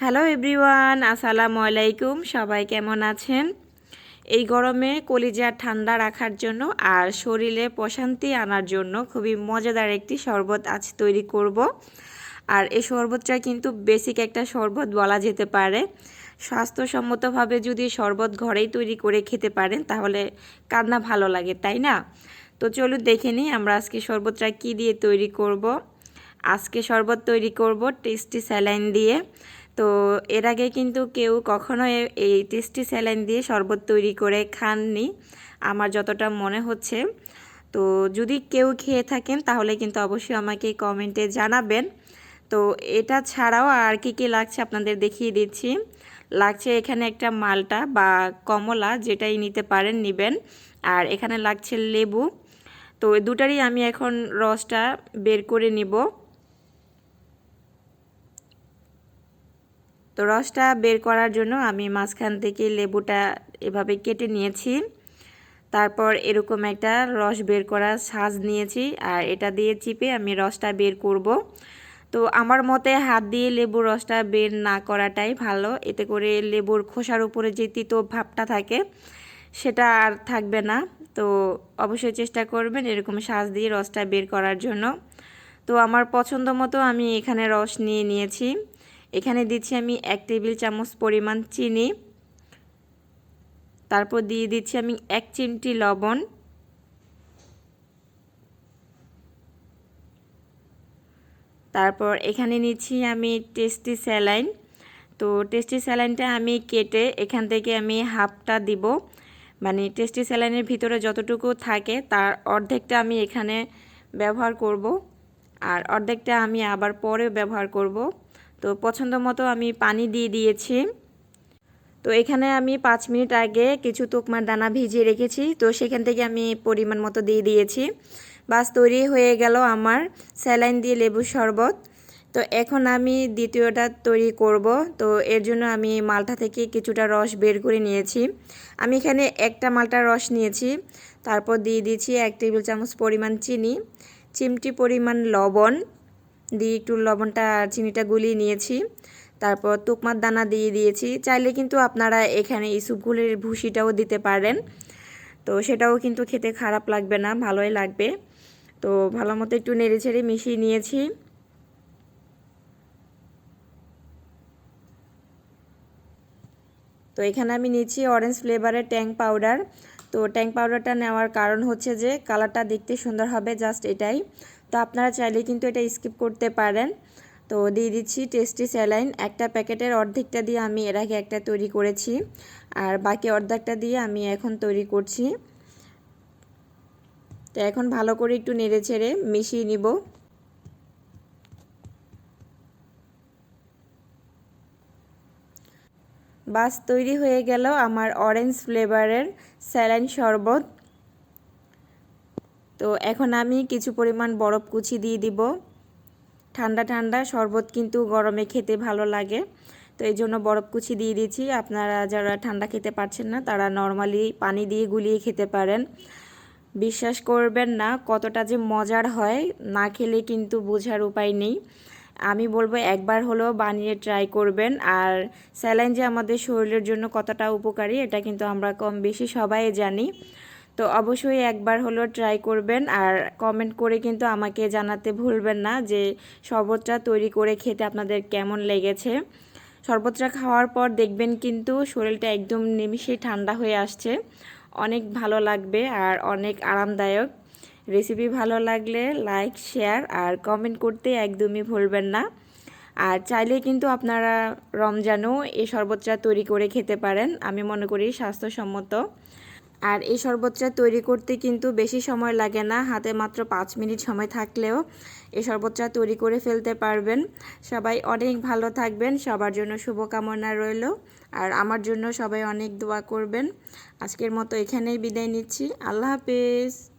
Hello everyone, আসসালামু আলাইকুম। সবাই কেমন আছেন? এই গরমে কলিজা ঠান্ডা রাখার জন্য আর শরীরে প্রশান্তি আনার জন্য খুবই মজাদার একটি শরবত আজ তৈরি করব। আর এই শরবতটা কিন্তু বেসিক একটা শরবত বলা যেতে পারে। স্বাস্থ্যসম্মতভাবে যদি শরবত ঘরেই তৈরি করে খেতে পারেন, তাহলে কান্না ভালো লাগে, তাই না? তো চলুন দেখে নিই আমরা আজকে শরবতটা কী দিয়ে তৈরি করব। আজকে শরবত তৈরি করব টেস্টি স্যালাইন দিয়ে। তো এর আগে কিন্তু কেউ কখনো এই টেস্টি স্যালাইন দিয়ে শরবত তৈরি করে খাননি, আমার যতটা মনে হচ্ছে। তো যদি কেউ খেয়ে থাকেন, তাহলে কিন্তু অবশ্যই আমাকে কমেন্টে জানাবেন। তো এটা ছাড়াও আর কি কি লাগছে আপনাদের দেখিয়ে দিচ্ছি। লাগছে এখানে একটা মালটা বা কমলা, যেটাই নিতে পারেন, নেবেন। আর এখানে লাগছে লেবু। তো দুটারই আমি এখন রসটা বের করে নিব। তো রসটা বের করার জন্য আমি মাঝখান থেকে লেবুটা এভাবে কেটে নিয়েছি। তারপর এরকম একটা রস বের করার সাজ নিয়েছি আর এটা দিয়ে চিপে আমি রসটা বের করব। তো আমার মতে হাত দিয়ে লেবুর রসটা বের না করাটাই ভালো। এতে করে লেবুর খোসার উপরে যে তিতো ভাবটা থাকে সেটা আর থাকবে না। তো অবশ্যই চেষ্টা করবেন এরকম সাজ দিয়ে রসটা বের করার জন্য। তো আমার পছন্দ মতো আমি এখানে রস নিয়ে নিয়েছি। এখানে দিচ্ছি আমি এক টেবিল চামচ পরিমাণ চিনি। তারপর দিয়ে দিচ্ছি আমি এক চিমটি লবণ। তারপর এখানে নিচ্ছি আমি টেস্টি স্যালাইন। তো টেস্টি স্যালাইনটা আমি কেটে এখান থেকে আমি হাফটা দিব। মানে টেস্টি স্যালাইনের ভিতরে যতটুকু থাকে তার অর্ধেকটা আমি এখানে ব্যবহার করব। আর অর্ধেকটা আমি আবার পরে ব্যবহার করব। তো পছন্দ মতো আমি পানি দিয়ে দিয়েছি। তো এখানে আমি পাঁচ মিনিট আগে কিছু তুকমার দানা ভিজিয়ে রেখেছি। তো সেখান থেকে আমি পরিমাণ মতো দিয়ে দিয়েছি। বাস তৈরি হয়ে গেল আমার স্যালাইন দিয়ে লেবু শরবত। তো এখন আমি দ্বিতীয়টা তৈরি করব। তো এর জন্য আমি মালটা থেকে কিছুটা রস বের করে নিয়েছি। আমি এখানে একটা মালটার রস নিয়েছি। তারপর দিয়ে দিয়েছি এক টেবিল চামচ পরিমাণ চিনি, চিমটি পরিমাণ লবণ দিয়ে একটু লবণটা আর চিনিটা গুলিয়ে নিয়েছি। তারপর তুকমার দানা দিয়ে দিয়েছি। চাইলে কিন্তু আপনারা এখানে ইসুপগুলির ভুসিটাও দিতে পারেন। তো সেটাও কিন্তু খেতে খারাপ লাগবে না, ভালোই লাগবে। তো ভালো মতো একটু নেড়ে ছেড়ে মিশিয়ে নিয়েছি। তো এখানে আমি নিচ্ছি অরেঞ্জ ফ্লেভারের ট্যাং পাউডার তো ট্যাং পাউডারটা নেওয়ার কারণ হচ্ছে যে কালারটা দেখতে সুন্দর হবে জাস্ট এটাই। তো আপনারা চাইলে কিন্তু এটা স্কিপ করতে পারেন। তো দিয়ে দিচ্ছি টেস্টি স্যালাইন। একটা প্যাকেটের অর্ধেকটা দিয়ে আমি এর আগে একটা তৈরি করেছি আর বাকি অর্ধেকটা দিয়ে আমি এখন তৈরি করছি। তো এখন ভালো করে একটু নেড়ে ছেড়ে মিশিয়ে নিব। বাস তৈরি হয়ে গেল আমার অরেঞ্জ ফ্লেভারের স্যালাইন শরবত। তো এখন আমি কিছু পরিমাণ বরফ কুচি দিয়ে দিব। ঠান্ডা ঠান্ডা শরবত কিন্তু গরমে খেতে ভালো লাগে। তো এই জন্য বরফ কুচি দিয়ে দিচ্ছি আপনারা যারা ঠান্ডা খেতে পারছেন না, তারা নর্মালি পানি দিয়ে গুলিয়ে খেতে পারেন। বিশ্বাস করবেন না, কতটা যে মজার হয়, না খেলে কিন্তু বোঝার উপায় নেই। আমি বলব একবার হলেও বানিয়ে ট্রাই করবেন। আর স্যালাইন যে আমাদের শরীরের জন্য কতটা উপকারী, এটা কিন্তু আমরা কম বেশি সবাই জানি। তো অবশ্যই একবার হলো ট্রাই করবেন। আর কমেন্ট করে কিন্তু আমাকে জানাতে ভুলবেন না যে শরবতটা তৈরি করে খেতে আপনাদের কেমন লেগেছে। শরবতটা খাওয়ার পর দেখবেন কিন্তু শরীরটা একদম নিমিশেই ঠান্ডা হয়ে আসছে। অনেক ভালো লাগবে আর অনেক আরামদায়ক। রেসিপি ভালো লাগলে লাইক, শেয়ার আর কমেন্ট করতে একদমই ভুলবেন না। আর চাইলে কিন্তু আপনারা রমজানও এই শরবতটা তৈরি করে খেতে পারেন, আমি মনে করি স্বাস্থ্যসম্মত। আর এই শরবতটা তৈরি করতে কিন্তু বেশি সময় লাগে না, হাতে মাত্র পাঁচ মিনিট সময় থাকলেও এই শরবতটা তৈরি করে ফেলতে পারবেন। সবাই অনেক ভালো থাকবেন, সবার জন্য শুভকামনা রইল। আর আমার জন্য সবাই অনেক দোয়া করবেন। আজকের মতো এখানেই বিদায় নিচ্ছি, আল্লাহ হাফেজ।